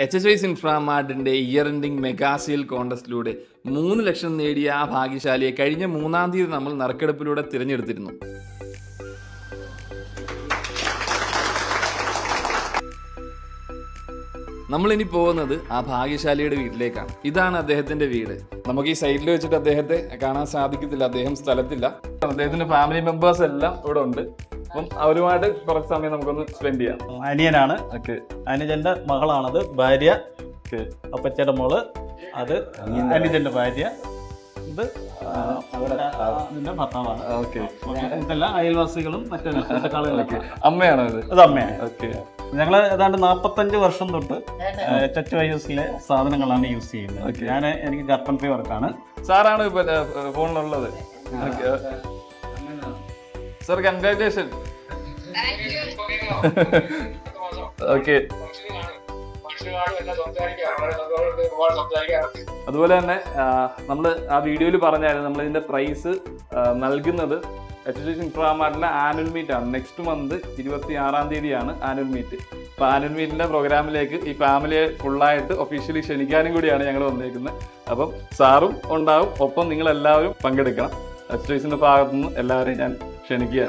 H H wise ഇൻഫ്രാമാർട്ടിന്റെ year ending mega sale കോണ്ടസ്റ്റിലൂടെ മൂന്ന് ലക്ഷം നേടിയ ആ ഭാഗ്യശാലിയെ കഴിഞ്ഞ മൂന്നാം തീയതി നമ്മൾ നറുക്കെടുപ്പിലൂടെ തിരഞ്ഞെടുത്തിരുന്നു. നമ്മൾ ഇനി പോകുന്നത് ആ ഭാഗ്യശാലിയുടെ വീട്ടിലേക്കാണ്. ഇതാണ് അദ്ദേഹത്തിന്റെ വീട്. നമുക്ക് ഈ സൈഡിൽ വെച്ചിട്ട് അദ്ദേഹത്തെ കാണാൻ സാധിക്കത്തില്ല. അദ്ദേഹം സ്ഥലത്തില്ല. അദ്ദേഹത്തിന്റെ ഫാമിലി മെമ്പേഴ്സ് എല്ലാം ഇവിടെ ഉണ്ട് അപ്പം അവരുമായിട്ട് കുറച്ച് സമയം നമുക്കൊന്ന് സ്പെൻഡ് ചെയ്യാം. അനിയനാണ്. ഓക്കെ. അനുജന്റെ മകളാണത് ഭാര്യ. അപ്പച്ചയുടെ മോൾ അത് അനുജന്റെ ഭാര്യ. ഇത് ആ, അതിന്റെ ഭർത്താവാണ്. ഓക്കെ. ഇതെല്ലാം അയൽവാസികളും മറ്റേ അമ്മയാണ് ഇത്? അമ്മയാണ്. ഓക്കെ. ഞങ്ങൾ ഏതാണ്ട് നാൽപ്പത്തഞ്ച് വർഷം തൊട്ട് ടച്ച് വൈസിലെ സാധനങ്ങളാണ് യൂസ് ചെയ്യുന്നത്. ഞാൻ എനിക്ക് കാർപ്പൻട്രി വർക്കാണ് സാറാണ് ഇപ്പൊ ഫോണിലുള്ളത്? സാർ കൺഗ്രാറ്റുലേഷൻ അതുപോലെ തന്നെ നമ്മൾ ആ വീഡിയോയിൽ പറഞ്ഞായിരുന്നു നമ്മൾ ഇതിന്റെ പ്രൈസ് നൽകുന്നത് എച്ച് ഡി ആനുവൽ മീറ്റ് ആണ്. നെക്സ്റ്റ് മന്ത് ഇരുപത്തി ആറാം തീയതിയാണ് ആനുവൽ മീറ്റ് അപ്പൊ ആനുവൽ മീറ്റിന്റെ പ്രോഗ്രാമിലേക്ക് ഈ ഫാമിലിയെ ഫുള്ളായിട്ട് ഒഫീഷ്യലി ക്ഷണിക്കാനും കൂടിയാണ് ഞങ്ങൾ വന്നേക്കുന്നത്. അപ്പം സാറും ഉണ്ടാവും ഒപ്പം നിങ്ങൾ എല്ലാവരും പങ്കെടുക്കണം. എച്ച് ഭാഗത്തുനിന്ന് എല്ലാവരെയും ഞാൻ ക്ഷണിക്കുക